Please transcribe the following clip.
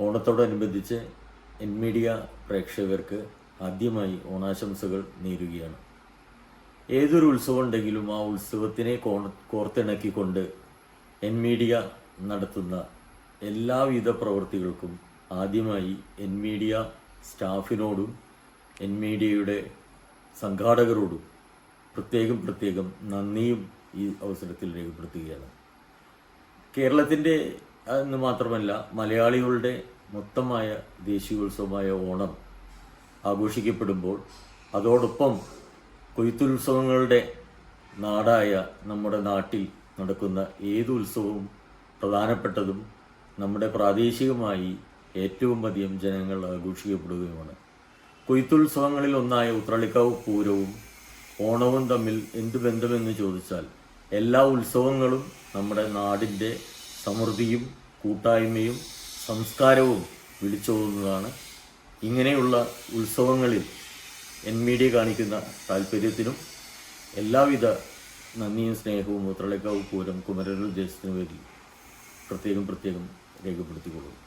ഓണത്തോടനുബന്ധിച്ച് N media പ്രേക്ഷകർക്ക് ആദ്യമായി ഓണാശംസകൾ നേരുകയാണ്. ഏതൊരു ഉത്സവം ഉണ്ടെങ്കിലും ആ ഉത്സവത്തിനെ കോ കോർത്തിണക്കിക്കൊണ്ട് എൻ മീഡിയ നടത്തുന്ന എല്ലാവിധ പ്രവൃത്തികൾക്കും ആദ്യമായി എൻ മീഡിയ സ്റ്റാഫിനോടും എൻ മീഡിയയുടെ സംഘാടകരോടും പ്രത്യേകം പ്രത്യേകം നന്ദിയും ഈ അവസരത്തിൽ രേഖപ്പെടുത്തുകയാണ്. കേരളത്തിന്റെ എന്ന് മാത്രമല്ല മലയാളികളുടെ മൊത്തമായ ദേശീയോത്സവമായ ഓണം ആഘോഷിക്കപ്പെടുമ്പോൾ അതോടൊപ്പം കൊയ്ത്തുത്സവങ്ങളുടെ നാടായ നമ്മുടെ നാട്ടിൽ നടക്കുന്ന ഏത് ഉത്സവവും പ്രധാനപ്പെട്ടതും നമ്മുടെ പ്രാദേശികമായി ഏറ്റവും അധികം ജനങ്ങൾ ആഘോഷിക്കപ്പെടുകയുമാണ്. കൊയ്ത്തുത്സവങ്ങളിൽ ഒന്നായ ഉത്രളിക്കാവ് പൂരവും ഓണവും തമ്മിൽ എന്ത് ബന്ധമെന്ന് ചോദിച്ചാൽ എല്ലാ ഉത്സവങ്ങളും നമ്മുടെ നാടിന്റെ സമൃദ്ധിയും കൂട്ടായ്മയും സംസ്കാരവും വിളിച്ചോതുന്നതാണ്. ഇങ്ങനെയുള്ള ഉത്സവങ്ങളിൽ എൻ മീഡിയ കാണിക്കുന്ന താല്പര്യത്തിനും എല്ലാവിധ നന്ദിയും സ്നേഹവും മൂത്രളേക്കാവ് പൂരം കുമരൂർ ദേശത്തിനു പ്രത്യേകം പ്രത്യേകം രേഖപ്പെടുത്തിക്കൊള്ളുന്നു.